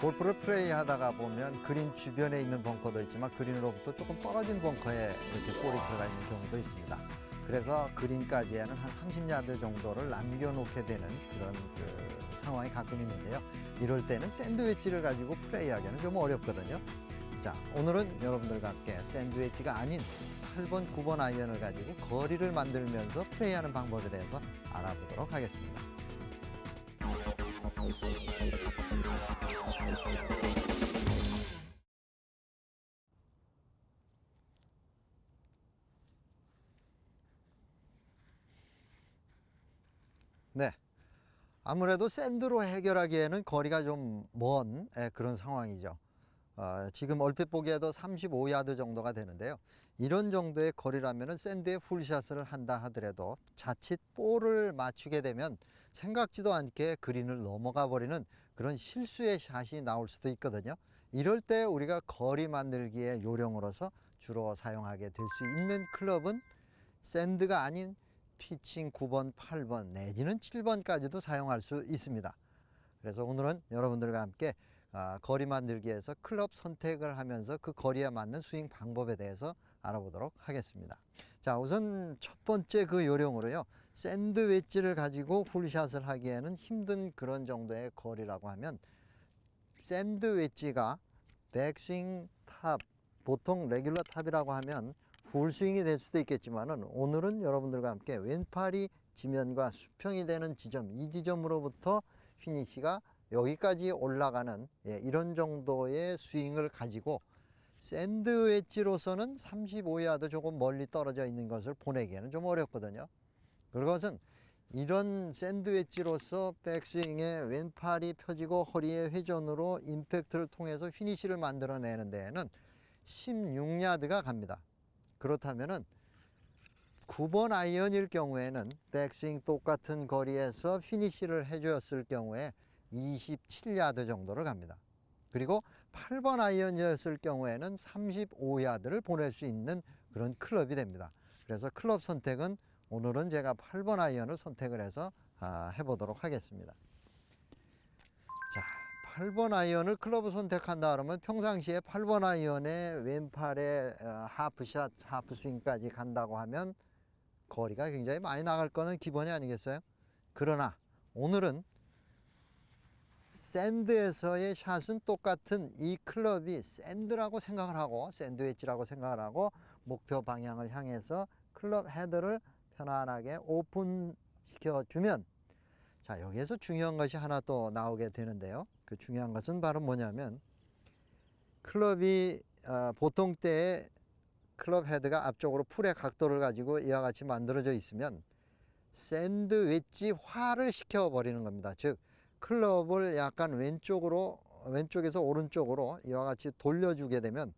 골프를 플레이 하다가 보면 그린 주변에 있는 벙커도 있지만 그린으로부터 조금 떨어진 벙커에 이렇게 볼이 들어가 있는 경우도 있습니다. 그래서 그린까지에는 한 30야드 정도를 남겨놓게 되는 그런 그 상황이 가끔 있는데요. 이럴 때는 샌드위치를 가지고 플레이하기는 좀 어렵거든요. 자, 오늘은 여러분들과 함께 샌드위치가 아닌 8번, 9번 아이언을 가지고 거리를 만들면서 플레이하는 방법에 대해서 알아보도록 하겠습니다. 네. 아무래도 샌드로 해결하기에는 거리가 좀 먼 그런 상황이죠. 어, 지금 얼핏 보기에도 35야드 정도가 되는데요. 이런 정도의 거리라면 샌드에 풀샷을 한다 하더라도 자칫 볼을 맞추게 되면 생각지도 않게 그린을 넘어가 버리는 그런 실수의 샷이 나올 수도 있거든요. 이럴 때 우리가 거리 만들기의 요령으로서 주로 사용하게 될 수 있는 클럽은 샌드가 아닌 피칭 9번, 8번 내지는 7번까지도 사용할 수 있습니다. 그래서 오늘은 여러분들과 함께 아, 거리 만들기 에서 클럽 선택을 하면서 그 거리에 맞는 스윙 방법에 대해서 알아보도록 하겠습니다. 자, 우선 첫 번째 그 요령으로요. 샌드 웨지를 가지고 풀샷을 하기에는 힘든 그런 정도의 거리라고 하면 샌드 웨지가 백스윙 탑, 보통 레귤러 탑이라고 하면 풀스윙이 될 수도 있겠지만은 오늘은 여러분들과 함께 왼팔이 지면과 수평이 되는 지점, 이 지점으로부터 피니시가 여기까지 올라가는 예, 이런 정도의 스윙을 가지고 샌드 웨지로서는 35야드 조금 멀리 떨어져 있는 것을 보내기에는 좀 어렵거든요. 그것은 이런 샌드 웨지로서 백스윙에 왼팔이 펴지고 허리의 회전으로 임팩트를 통해서 피니시를 만들어내는 데에는 16야드가 갑니다. 그렇다면은 9번 아이언일 경우에는 백스윙 똑같은 거리에서 피니시를 해주었을 경우에 27야드 정도를 갑니다. 그리고 8번 아이언이었을 경우에는 35야드를 보낼 수 있는 그런 클럽이 됩니다. 그래서 클럽 선택은 오늘은 제가 8번 아이언을 선택을 해서 아, 해보도록 하겠습니다. 자, 8번 아이언을 클럽을 선택한다 그러면 평상시에 8번 아이언의 왼팔에 어, 하프샷, 하프스윙까지 간다고 하면 거리가 굉장히 많이 나갈 거는 기본이 아니겠어요? 그러나 오늘은 샌드에서의 샷은 똑같은 이 클럽이 샌드라고 생각을 하고 샌드 웨지라고 생각을 하고 목표 방향을 향해서 클럽 헤드를 편안하게 오픈 시켜 주면 자 여기에서 중요한 것이 하나 또 나오게 되는데요. 그 중요한 것은 바로 뭐냐면 클럽이 어, 보통 때에 클럽 헤드가 앞쪽으로 풀의 각도를 가지고 이와 같이 만들어져 있으면 샌드 웨지 화를 시켜버리는 겁니다. 즉 클럽을 약간 왼쪽으로 왼쪽에서 오른쪽으로 이와 같이 돌려주게 되면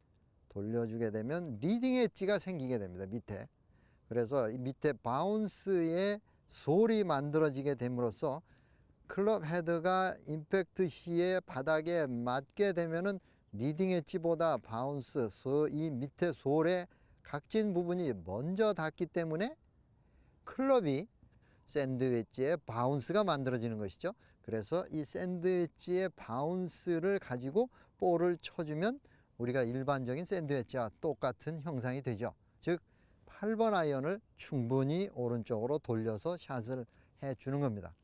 돌려주게 되면 리딩 엣지가 생기게 됩니다 밑에 그래서 이 밑에 바운스의 솔이 만들어지게 됨으로써 클럽 헤드가 임팩트 시에 바닥에 맞게 되면은 리딩 엣지보다 바운스 소- 이 밑에 솔의 각진 부분이 먼저 닿기 때문에 클럽이 샌드위치의 바운스가 만들어지는 것이죠. 그래서 이 샌드위치의 바운스를 가지고 볼을 쳐주면 우리가 일반적인 샌드위치와 똑같은 형상이 되죠. 즉 8번 아이언을 충분히 오른쪽으로 돌려서 샷을 해주는 겁니다.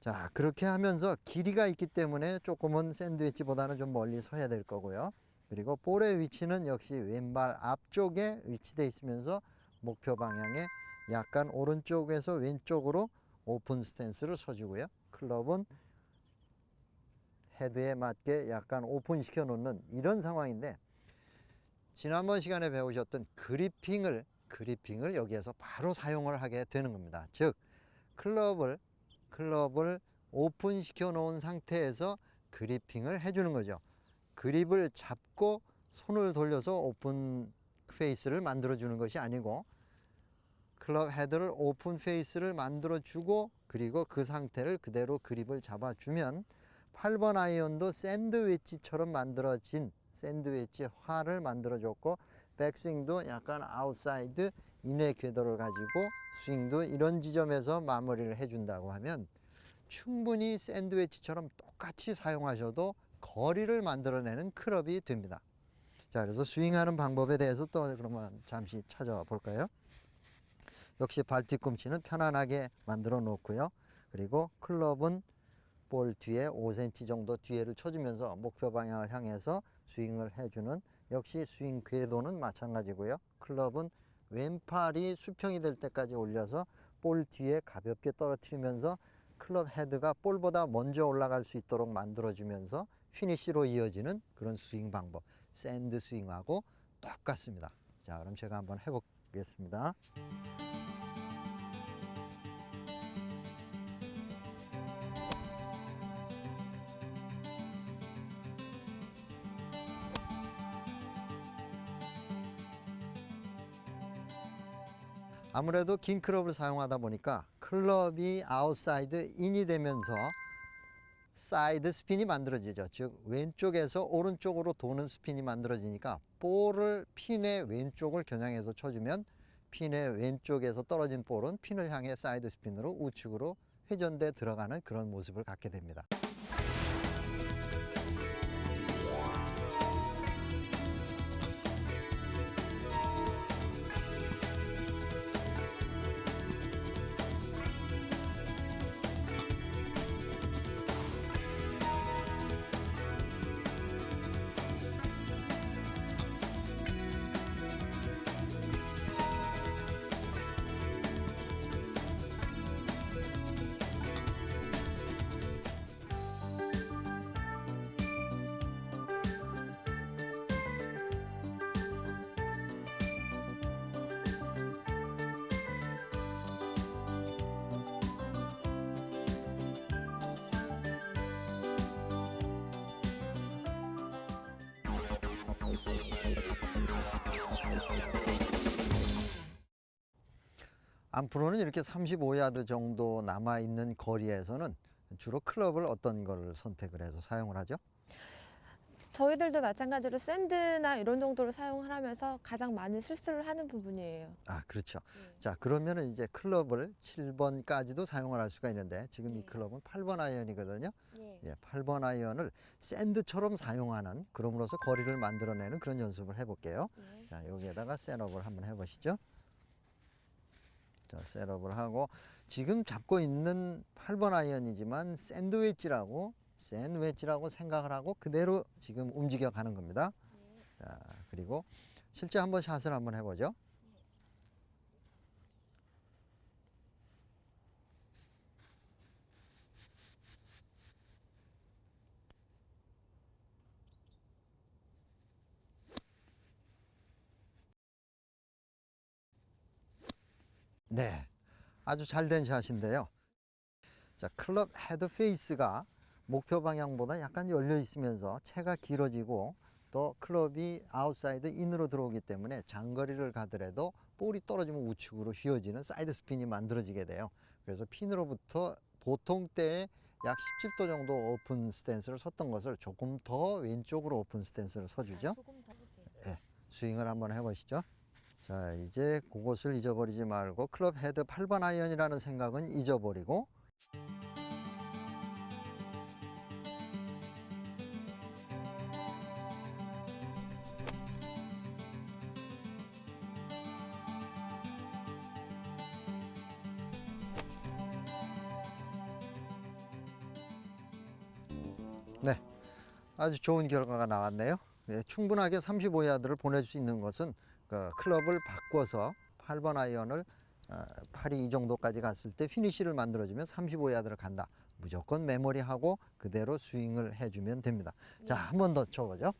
자 그렇게 하면서 길이가 있기 때문에 조금은 샌드위치보다는 좀 멀리 서야 될 거고요. 그리고 볼의 위치는 역시 왼발 앞쪽에 위치되어 있으면서 목표 방향에 약간 오른쪽에서 왼쪽으로 오픈 스탠스를 서주고요. 클럽은 헤드에 맞게 약간 오픈 시켜 놓는 이런 상황인데 지난번 시간에 배우셨던 그리핑을 그리핑을 여기에서 바로 사용을 하게 되는 겁니다. 즉 클럽을 클럽을 오픈 시켜 놓은 상태에서 그리핑을 해주는 거죠. 그립을 잡고 손을 돌려서 오픈 페이스를 만들어 주는 것이 아니고 클럽 헤드를 오픈 페이스를 만들어 주고 그리고 그 상태를 그대로 그립을 잡아 주면 8번 아이언도 샌드위치처럼 만들어진 샌드위치 화를 만들어 줬고 백스윙도 약간 아웃사이드 인의 궤도를 가지고 스윙도 이런 지점에서 마무리를 해 준다고 하면 충분히 샌드위치처럼 똑같이 사용하셔도 거리를 만들어내는 클럽이 됩니다. 자, 그래서 스윙하는 방법에 대해서 또 그러면 잠시 찾아볼까요? 역시 발 뒤꿈치는 편안하게 만들어 놓고요. 그리고 클럽은 볼 뒤에 5cm 정도 뒤에를 쳐주면서 목표 방향을 향해서 스윙을 해주는 역시 스윙 궤도는 마찬가지고요. 클럽은 왼팔이 수평이 될 때까지 올려서 볼 뒤에 가볍게 떨어뜨리면서 클럽 헤드가 볼보다 먼저 올라갈 수 있도록 만들어주면서 피니시로 이어지는 그런 스윙 방법. 샌드 스윙하고 똑같습니다. 자, 그럼 제가 한번 해보겠습니다. 아무래도 긴 클럽을 사용하다 보니까 클럽이 아웃사이드 인이 되면서 사이드 스핀이 만들어지죠. 즉 왼쪽에서 오른쪽으로 도는 스핀이 만들어지니까 볼을 핀의 왼쪽을 겨냥해서 쳐주면 핀의 왼쪽에서 떨어진 볼은 핀을 향해 사이드 스핀으로 우측으로 회전돼 들어가는 그런 모습을 갖게 됩니다. 앞으로는 이렇게 35야드 정도 남아 있는 거리에서는 주로 클럽을 어떤 걸 선택을 해서 사용을 하죠? 저희들도 마찬가지로 샌드나 이런 정도로 사용을 하면서 가장 많이 실수를 하는 부분이에요. 아, 그렇죠. 자, 그러면은 이제 클럽을 7번까지도 사용을 할 수가 있는데 지금 이 네. 클럽은 8번 아이언이거든요. 예. 예, 8번 아이언을 샌드처럼 사용하는 그럼으로써 거리를 만들어내는 그런 연습을 해볼게요. 네. 자, 여기에다가 셋업을 한번 해보시죠. 자, 셋업을 하고 지금 잡고 있는 8번 아이언이지만 샌드 웨지라고 샌 웨지라고 생각을 하고 그대로 지금 움직여 가는 겁니다. 자, 그리고 실제 한번 샷을 한번 해보죠. 네, 아주 잘 된 샷인데요. 자, 클럽 헤드 페이스가 목표 방향보다 약간 열려 있으면서 채가 길어지고 또 클럽이 아웃사이드 인으로 들어오기 때문에 장거리를 가더라도 볼이 떨어지면 우측으로 휘어지는 사이드 스핀이 만들어지게 돼요. 그래서 핀으로부터 보통 때에 약 17도 정도 오픈 스탠스를 섰던 것을 조금 더 왼쪽으로 오픈 스탠스를 서주죠. 더 볼게요. 스윙을 한번 해보시죠. 자, 이제 그것을 잊어버리지 말고 클럽 헤드 8번 아이언이라는 생각은 잊어버리고 네, 아주 좋은 결과가 나왔네요. 예, 충분하게 35야드를 보낼 수 있는 것은 그 클럽을 바꿔서 8번 아이언을 어, 팔이 이 정도까지 갔을 때 피니시를 만들어주면 35야드를 간다. 무조건 메모리하고 그대로 스윙을 해주면 됩니다. 자, 한 번 더 쳐보죠.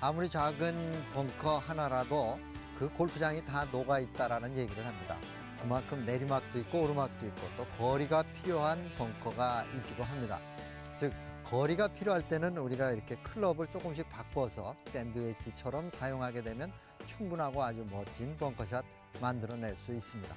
아무리 작은 벙커 하나라도 그 골프장이 다 녹아 있다라는 얘기를 합니다. 그만큼 내리막도 있고 오르막도 있고 또 거리가 필요한 벙커가 있기도 합니다. 즉 거리가 필요할 때는 우리가 이렇게 클럽을 조금씩 바꿔서 샌드웨지처럼 사용하게 되면 충분하고 아주 멋진 벙커샷 만들어낼 수 있습니다.